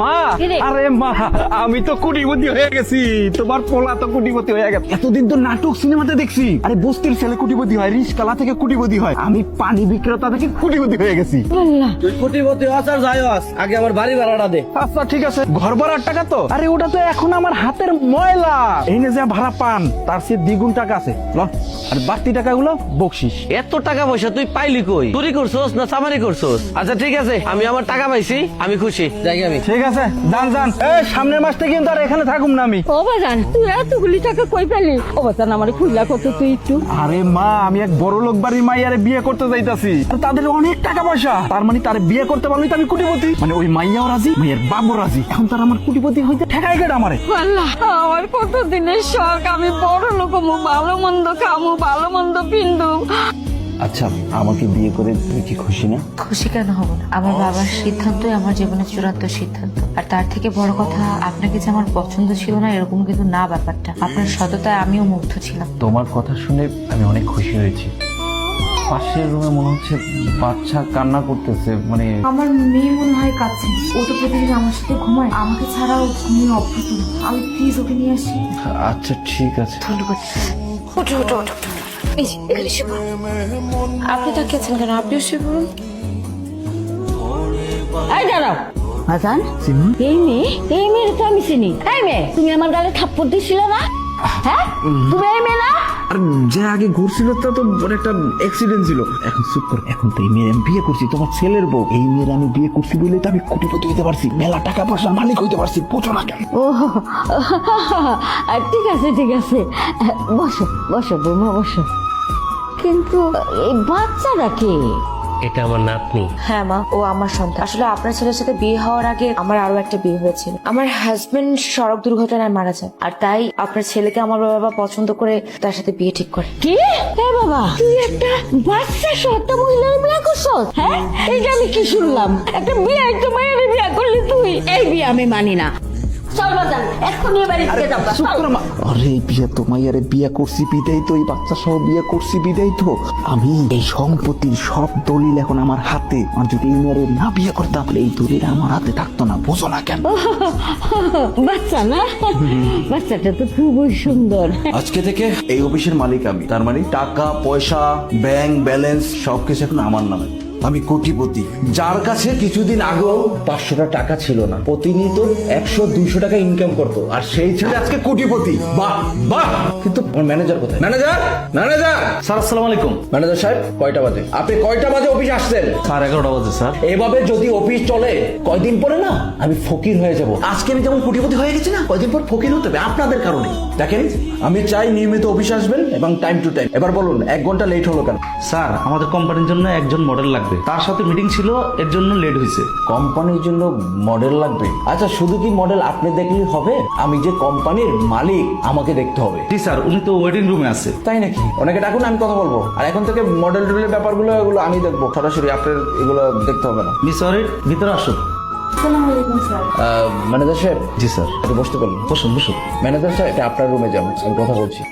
মা আরে মা আমি তো কুটিপতি হয়ে গেছি। তোমার পোলা তো কুটিপতি হয়ে গেছে। এতদিন তো নাটক সিনেমাতে দেখছি। আরে বস্তির ছেলে কুটিপতি হয় রিস্কালা থেকে কুটিপতি হয়। আমি পানি বিক্রেতা থেকে কুটিপতি হয়ে গেছি। তুই কোটিপতি হস আর যাই হস আগে আমার বাড়ি ভাড়াটা দে। আচ্ছা ঠিক আছে। ঘর ভাড়ার টাকা তো? আরে ওটা তো এখন আমার হাতের ময়লা। এই যে ভাড়া পান তার সে দ্বিগুণ টাকা আছে। ল আর বাড়তি টাকাগুলো বকশিস। এত টাকা পয়সা তুই পাইলি কই? চুরি করছস না চামারি করছস? আচ্ছা ঠিক আছে আমি আমার টাকা পাইছি আমি খুশি। যাই আমি ঠিক আছে? যান যান। এই সামনের মাস থেকে কিন্তু আর এখানে থাকুম না আমি। ও বাজান তুই এতগুলি টাকা কই পেলি? ও বাজান আমার খুললা কত তুই একটু। আরে মা আমি এক বড় লোক বাড়ির মাইয়ারে বিয়ে করতে যাইতাছি। আর তাদের অনেক টাকা পয়সা। তার মানে তার বিয়ে করতে পারলেই তো আমি কুটিপতি। মানে ওই মাইয়াও রাজি মাইয়ের বাবু রাজি। এখন তার আমার কুটিপতি হইতে ঠেকাই গেট আমারে? আল্লাহ আমার কত দিনের শখ আমি বড় লোক ভালো মন্দ খামু ভালো মন্দ পিন্দু। আচ্ছা আমাকে বিয়ে করে তুই কি খুশি না? খুশি কেন হব না? আমার বাবার সিদ্ধান্তই আমার জীবনের চূড়ান্ত সিদ্ধান্ত। আর তার থেকে বড় কথা আপনাকে যে আমার পছন্দ ছিল না এরকম কিন্তু না ব্যাপারটা। আপনার সততায় আমিও মুগ্ধ ছিলাম। তোমার কথা শুনে আমি অনেক খুশি হয়েছি। পাশের রুমে মনে হচ্ছে বাচ্চা কান্না করতেছে মানে আমার মেয়ে মনে হয় কাছে ও তো প্রতিদিন আমার সাথে ঘুমায়। আমাকে ছাড়াও ঘুমিয়ে অভ্যস্ত আমি প্লিজ ওকে নিয়ে আসি। আচ্ছা ঠিক আছে। ধন্যবাদ। ওঠো ওঠো ওঠো ওঠো। এই যে, এখানে শুয়ে পড়ুন। আপনি তাকিয়েছেন কেন? আপনিও শুয়ে এই দাঁড়াও। হাসান এই মেয়ে এই মেয়ের তো আমি চিনি। এই মেয়ে তুমি আমার গালে থাপ্পড় দিছিল না? হ্যাঁ? তুমি এই মেয়ে না? আর যে আগে ঘুরছিল তা তো একটা অ্যাক্সিডেন্ট ছিল। এখন চুপ করো, এখন তো এই মেয়ে আমি বিয়ে করছি, তোমার ছেলের বউ। এই মেয়ের আমি বিয়ে করছি বলে তো আমি কোটিপতি হতে পারছি। মেলা টাকা পয়সার মালিক হইতে পারছি, বোঝো না কেন? ও ঠিক আছে ঠিক আছে। বসো বসো, বৌমা, বসো। কিন্তু এই বাচ্চারা কে? এটা আমার নাতনি। হ্যাঁ মা ও আমার সন্তান। আসলে আপনার ছেলের সাথে বিয়ে হওয়ার আগে আমার আরও একটা বিয়ে হয়েছিল। আমার হাজবেন্ড সড়ক দুর্ঘটনায় মারা যায় আর তাই আপনার ছেলেকে আমার বাবা পছন্দ করে তার সাথে বিয়ে ঠিক করে। কি? এ বাবা তুই একটা বাচ্চা সত্তা মহিলার বিয়ে করছস? হ্যাঁ? এইটা আমি কি শুনলাম? একটা বিয়ে একটা মায়ের বিয়ে করলি তুই এই বিয়ে আমি মানি না। আরে বিয়ে তো মাইয়ারে বিয়ে করছি বিদায় তো এই বাচ্চা সহ বিয়ে করছি বিদায় তো। আমি এই সম্পত্তির সব দলিল এখন আমার হাতে। আর যদি এই মেয়েরে না বিয়ে করতাম এই দলিল আমার হাতে থাকতো না বোঝো না কেন? বাচ্চা না? বাচ্চাটা তো খুবই সুন্দর। আজকে থেকে এই অফিসের মালিক আমি। তার মানে টাকা পয়সা ব্যাংক ব্যালেন্স সবকিছু এখন আমার নামে। আমি কোটিপতি। যার কাছে কিছুদিন আগেও পাঁচশোটা টাকা ছিল না। প্রতিনিয়ত একশো, দুইশো টাকা ইনকাম করতো। আর সেই ছেলে আজকে কোটিপতি। বাহ বাহ! আমার ম্যানেজার কোথায়? ম্যানেজার ম্যানেজার স্যার আসসালামু আলাইকুম। ম্যানেজার সাহেব কয়টা বাজে? আপনি কয়টা বাজে অফিস আসছেন? স্যার এগারোটা বাজে স্যার। এভাবে যদি অফিস চলে কয়দিন পরে না আমি ফকির হয়ে যাব? আজকে আমি যেমন কোটিপতি হয়ে গেছি না কয়দিন পর ফকির হতে হবে আপনাদের কারণে। দেখেন আমি চাই নিয়মিত অফিস আসবেন এবং টাইম টু টাইম এবার বলুন এক ঘণ্টা লেট হলো কেন? স্যার আমাদের কোম্পানির জন্য একজন মডেল লাগবে। তার সাথে মিটিং ছিল এর জন্য লেট হয়েছে। কোম্পানির জন্য মডেল লাগবে? আচ্ছা শুধু কি মডেল আপনি দেখলেই হবে? আমি যে কোম্পানির মালিক আমাকে দেখতে হবে। জি স্যার উনি তো ওয়েটিং রুমে আছে। তাই নাকি? অনেকে ডাকুন আমি কথা বলব। আর এখন থেকে মডেল টুডেলের ব্যাপারগুলো এগুলো আমি দেখব। সরাসরি আপনার এগুলো দেখতে হবে না। মিস অরিট ভিতরে আসুন। ম্যানেজার সাহেব জি স্যার। একটু বসতে পারবেন বসুন বসুন। ম্যানেজার সাহেব এটা আপনার রুমে যাব। আমি কথা বলছি।